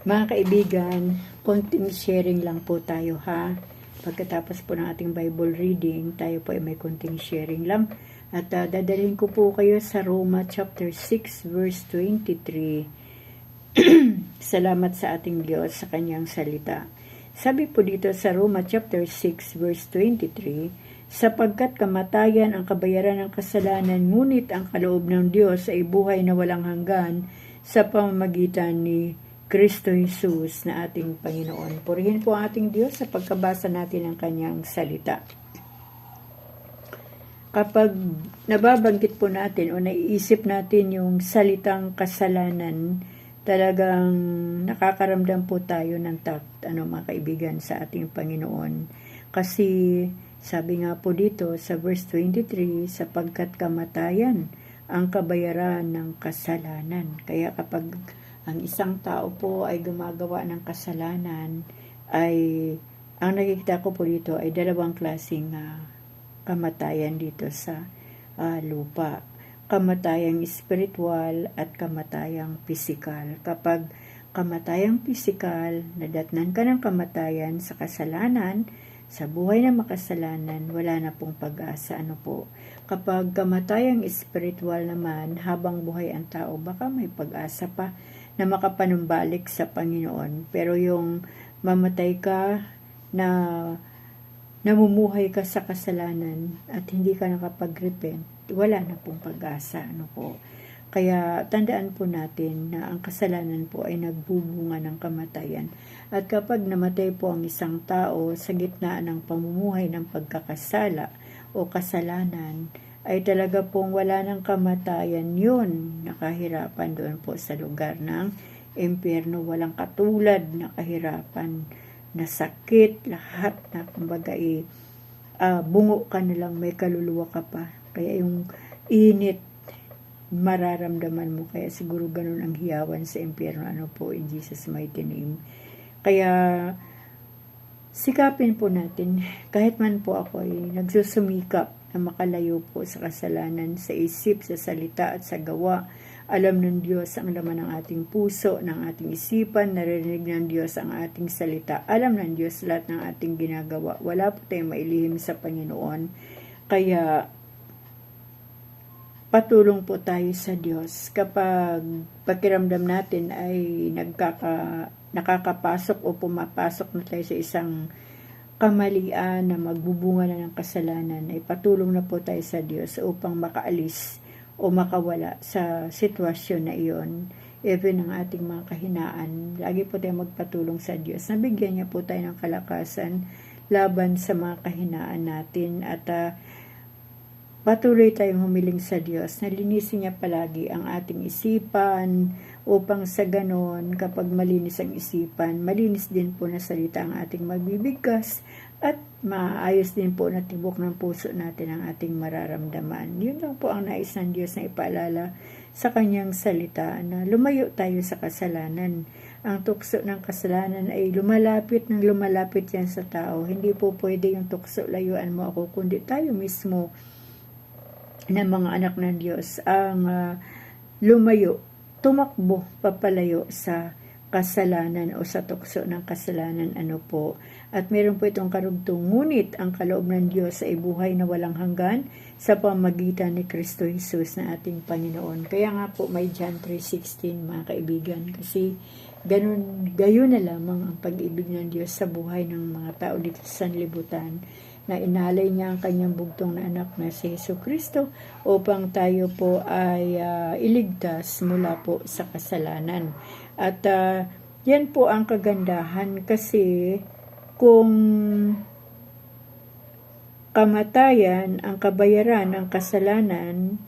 Mga kaibigan, konting sharing lang po tayo ha. Pagkatapos po ng ating Bible reading, tayo po ay may konting sharing lang. At uh, dadalhin ko po kayo sa Roma chapter 6 verse 23. Salamat sa ating Diyos sa kanyang salita. Sabi po dito sa Roma chapter 6 verse 23, sapagkat kamatayan ang kabayaran ng kasalanan, ngunit ang kaloob ng Diyos ay buhay na walang hanggan sa pamamagitan ni Kristo Jesus na ating Panginoon. Purihin po ang ating Diyos sa pagkabasa natin ng kanyang salita. Kapag nababanggit po natin o naiisip natin yung salitang kasalanan, talagang nakakaramdam po tayo ng tak, ano mga kaibigan sa ating Panginoon. Kasi sabi nga po dito sa verse 23, sapagkat kamatayan ang kabayaran ng kasalanan. Kaya kapag ang isang tao po ay gumagawa ng kasalanan, ay ang nakikita ko po dito ay dalawang klaseng uh, kamatayan dito sa uh, lupa. Kamatayang spiritual at kamatayang pisikal. Kapag kamatayang pisikal, nadatnan ka ng kamatayan sa kasalanan, sa buhay na makasalanan, wala na pong pag-asa. Ano po? Kapag kamatayang spiritual naman, habang buhay ang tao, baka may pag-asa pa na makapanumbalik sa Panginoon. Pero yung mamatay ka na namumuhay ka sa kasalanan at hindi ka nakapag-repent, wala na pong pag-asa. Ano po? Kaya tandaan po natin na ang kasalanan po ay nagbubunga ng kamatayan. At kapag namatay po ang isang tao sa gitna ng pamumuhay ng pagkakasala o kasalanan, ay talaga pong wala ng kamatayan yun. Nakahirapan doon po sa lugar ng impyerno. Walang katulad na kahirapan, na sakit, lahat na kumbaga eh, uh, bungo ka na lang, may kaluluwa ka pa. Kaya yung init, mararamdaman mo. Kaya siguro ganun ang hiyawan sa impyerno. Ano po, in Jesus' mighty name. Kaya, sikapin po natin, kahit man po ako ay nagsusumikap na makalayo po sa kasalanan, sa isip, sa salita at sa gawa. Alam ng Diyos ang laman ng ating puso, ng ating isipan, narinig ng Diyos ang ating salita. Alam ng Diyos lahat ng ating ginagawa. Wala po tayong mailihim sa Panginoon. Kaya, patulong po tayo sa Diyos kapag pakiramdam natin ay nagkaka, nakakapasok o pumapasok na tayo sa isang kamalian na magbubunga na ng kasalanan, ay patulong na po tayo sa Diyos upang makaalis o makawala sa sitwasyon na iyon. Even ang ating mga kahinaan, lagi po tayo magpatulong sa Diyos. Nabigyan niya po tayo ng kalakasan laban sa mga kahinaan natin at uh, patuloy tayong humiling sa Diyos. Nalinisin niya palagi ang ating isipan, upang sa ganon, kapag malinis ang isipan, malinis din po na salita ang ating magbibigkas at maayos din po na tibok ng puso natin ang ating mararamdaman. Yun lang po ang nais ng Diyos na ipaalala sa kanyang salita na lumayo tayo sa kasalanan. Ang tukso ng kasalanan ay lumalapit ng lumalapit yan sa tao. Hindi po pwede yung tukso layuan mo ako, kundi tayo mismo na mga anak ng Diyos ang uh, lumayo tumakbo papalayo sa kasalanan o sa tukso ng kasalanan ano po. At meron po itong karugtong, ngunit ang kaloob ng Diyos ay buhay na walang hanggan sa pamagitan ni Kristo Jesus na ating Panginoon. Kaya nga po may John 3.16 mga kaibigan kasi ganun, gayon na lamang ang pag-ibig ng Diyos sa buhay ng mga tao dito sa sanlibutan na inalay niya ang kanyang bugtong na anak na si Yesu Kristo upang tayo po ay uh, iligtas mula po sa kasalanan. At uh, yan po ang kagandahan kasi kung kamatayan ang kabayaran ng kasalanan,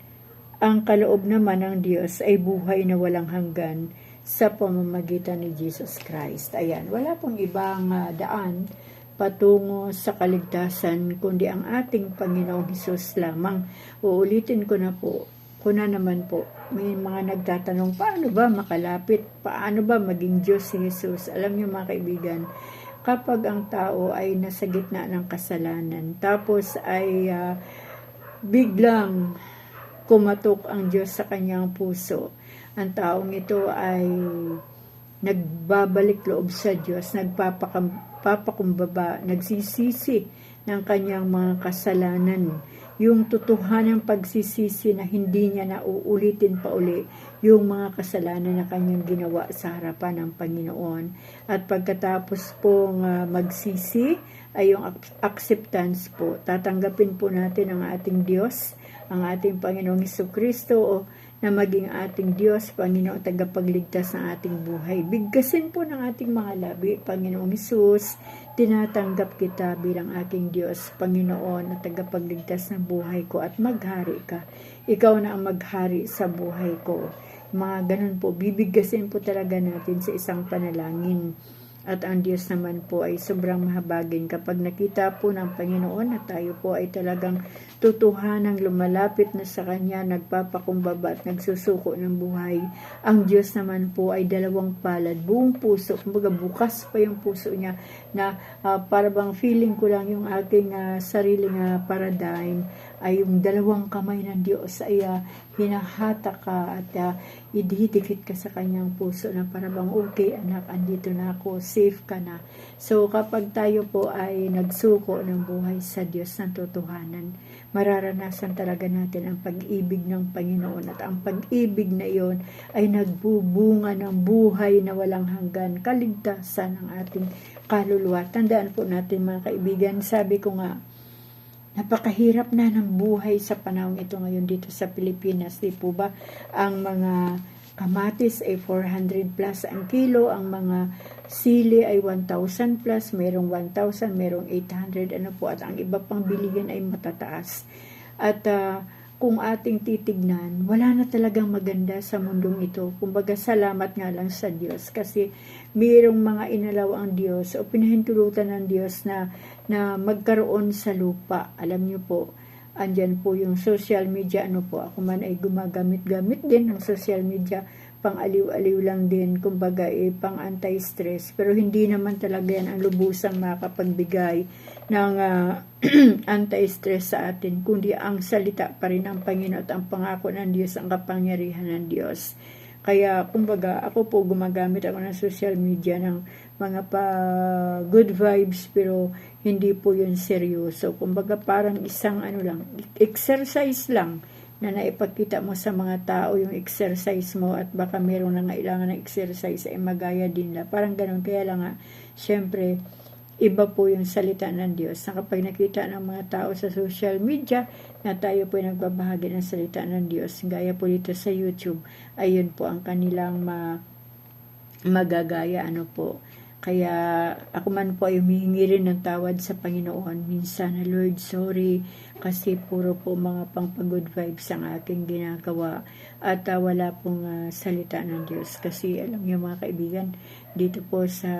ang kaloob naman ng Diyos ay buhay na walang hanggan sa pamamagitan ni Jesus Christ. Ayan, wala pong ibang uh, daan patungo sa kaligtasan, kundi ang ating Panginoong Hesus lamang. Uulitin ko na po, ko na naman po, may mga nagtatanong, paano ba makalapit? Paano ba maging Diyos si Jesus? Alam niyo mga kaibigan, kapag ang tao ay nasa gitna ng kasalanan, tapos ay uh, biglang kumatok ang Diyos sa kanyang puso, ang taong ito ay nagbabalik loob sa Diyos, nagpapakumbaba, nagsisisi ng kanyang mga kasalanan. Yung totohanang pagsisisi na hindi niya na uulitin pa uli yung mga kasalanan na kanyang ginawa sa harapan ng Panginoon. At pagkatapos pong uh, magsisi ay yung acceptance po. Tatanggapin po natin ang ating Diyos, ang ating Panginoong Kristo o na maging ating Diyos, Panginoon, tagapagligtas ng ating buhay. Bigkasin po ng ating mga labi, Panginoong Isus, tinatanggap kita bilang aking Diyos, Panginoon, na tagapagligtas ng buhay ko at maghari ka. Ikaw na ang maghari sa buhay ko. Mga ganun po, bibigkasin po talaga natin sa isang panalangin. At ang Diyos naman po ay sobrang mahabagin kapag nakita po ng Panginoon na tayo po ay talagang tutuhanang lumalapit na sa Kanya, nagpapakumbaba at nagsusuko ng buhay. Ang Diyos naman po ay dalawang palad, buong puso, kumbaga bukas pa yung puso niya na uh, para bang feeling ko lang yung aking uh, sariling uh, paradigm ay yung dalawang kamay ng Diyos ay uh, hinahata ka at uh, ididikit ka sa kanyang puso na para bang okay anak, andito na ako, safe ka na. So kapag tayo po ay nagsuko ng buhay sa Diyos ng totohanan, mararanasan talaga natin ang pag-ibig ng Panginoon at ang pag-ibig na iyon ay nagbubunga ng buhay na walang hanggan, kaligtasan ng ating kaluluwa. Tandaan po natin mga kaibigan, sabi ko nga, Napakahirap na ng buhay sa panahon ito ngayon dito sa Pilipinas. Di po ba? Ang mga kamatis ay 400 plus ang kilo, ang mga sili ay 1,000 plus, merong 1,000, merong 800, ano po, at ang iba pang bilihin ay matataas. At uh, kung ating titignan, wala na talagang maganda sa mundong ito. Kumbaga, salamat nga lang sa Diyos kasi mayroong mga inalaw ang Diyos o pinahintulutan ng Diyos na, na magkaroon sa lupa. Alam niyo po, andyan po yung social media, ano po, ako man ay gumagamit-gamit din ng social media, pang aliw-aliw lang din, kumbaga eh, pang anti-stress. Pero hindi naman talaga yan ang lubusang makapagbigay ng uh, anti-stress sa atin, kundi ang salita pa rin ng Panginoon at ang pangako ng Diyos, ang kapangyarihan ng Diyos. Kaya, kumbaga, ako po gumagamit ako ng social media ng mga pa good vibes, pero hindi po yun seryoso. Kumbaga, parang isang ano lang, exercise lang na naipagkita mo sa mga tao yung exercise mo at baka meron na kailangan ng exercise ay magaya din na. Parang ganun. Kaya lang nga, syempre, iba po yung salita ng Diyos. Na kapag nakita ng mga tao sa social media na tayo po nagbabahagi ng salita ng Diyos, gaya po dito sa YouTube, ayun po ang kanilang ma magagaya ano po kaya ako man po ay humihingi rin ng tawad sa Panginoon. Minsan na Lord, sorry kasi puro po mga pangpagod vibes ang aking ginagawa at uh, wala pong uh, salita ng Diyos. Kasi alam niyo mga kaibigan, dito po sa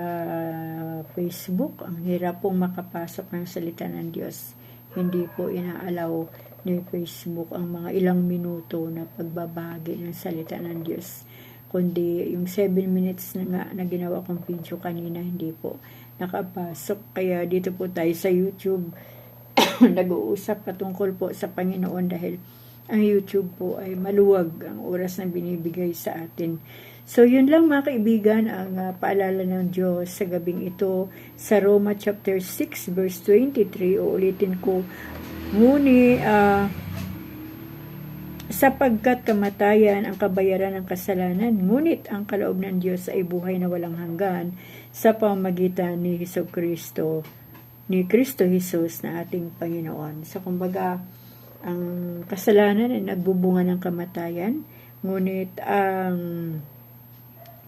Facebook, ang hirap pong makapasok ng salita ng Diyos. Hindi po inaalaw ni Facebook ang mga ilang minuto na pagbabahagi ng salita ng Diyos kundi yung 7 minutes na nga na ginawa kong video kanina hindi po nakapasok kaya dito po tayo sa YouTube nag-uusap patungkol po sa Panginoon dahil ang YouTube po ay maluwag ang oras na binibigay sa atin. So, yun lang mga kaibigan ang uh, paalala ng Diyos sa gabing ito sa Roma chapter 6 verse 23. Uulitin ko, Nguni, uh, sapagkat kamatayan ang kabayaran ng kasalanan, ngunit ang kaloob ng Diyos ay buhay na walang hanggan sa pamagitan ni Heso Kristo, ni Kristo Jesus na ating Panginoon. So, kumbaga, ang kasalanan ay nagbubunga ng kamatayan, ngunit ang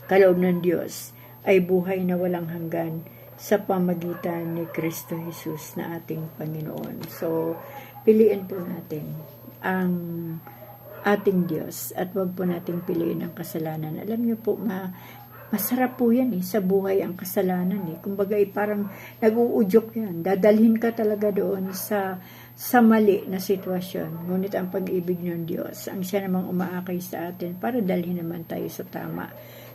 kaloob ng Diyos ay buhay na walang hanggan sa pamagitan ni Kristo Jesus na ating Panginoon. So, piliin po natin ang ating Diyos at wag po nating piliin ang kasalanan. Alam niyo po, ma, masarap po yan eh, sa buhay ang kasalanan eh. Kumbaga eh, parang nag-uudyok yan. Dadalhin ka talaga doon sa sa mali na sitwasyon. Ngunit ang pag-ibig ng Diyos, ang siya namang umaakay sa atin para dalhin naman tayo sa tama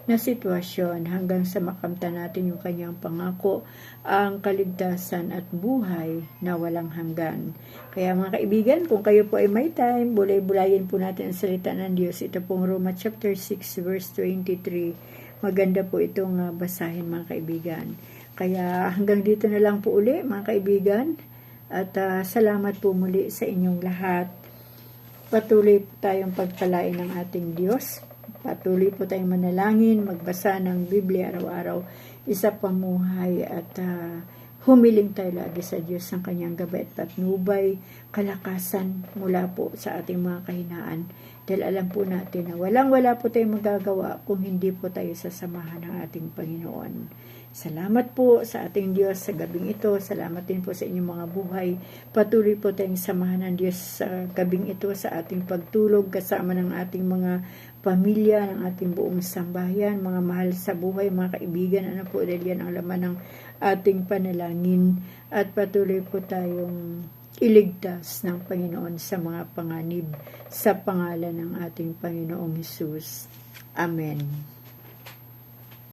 na sitwasyon hanggang sa makamta natin yung kanyang pangako, ang kaligtasan at buhay na walang hanggan. Kaya mga kaibigan, kung kayo po ay may time, bulay-bulayin po natin ang salita ng Diyos. Ito pong Roma chapter 6 verse 23. maganda po itong ah, basahin mga kaibigan. Kaya hanggang dito na lang po uli mga kaibigan. At ah, salamat po muli sa inyong lahat. Patuloy tayong pagpalain ng ating Diyos. Patuloy po tayong manalangin, magbasa ng Biblia araw-araw, isa pamuhay at ah, humiling tayo lagi sa Diyos ng kanyang gabi at patnubay, kalakasan mula po sa ating mga kahinaan. Dahil alam po natin na walang-wala po tayong magagawa kung hindi po tayo sasamahan ng ating Panginoon. Salamat po sa ating Diyos sa gabing ito. Salamat din po sa inyong mga buhay. Patuloy po tayong samahan ng Diyos sa gabing ito sa ating pagtulog kasama ng ating mga pamilya, ng ating buong sambahayan, mga mahal sa buhay, mga kaibigan. Ano po dahil yan ang laman ng ating panalangin. At patuloy po tayong iligtas ng Panginoon sa mga panganib sa pangalan ng ating Panginoong Hesus. Amen.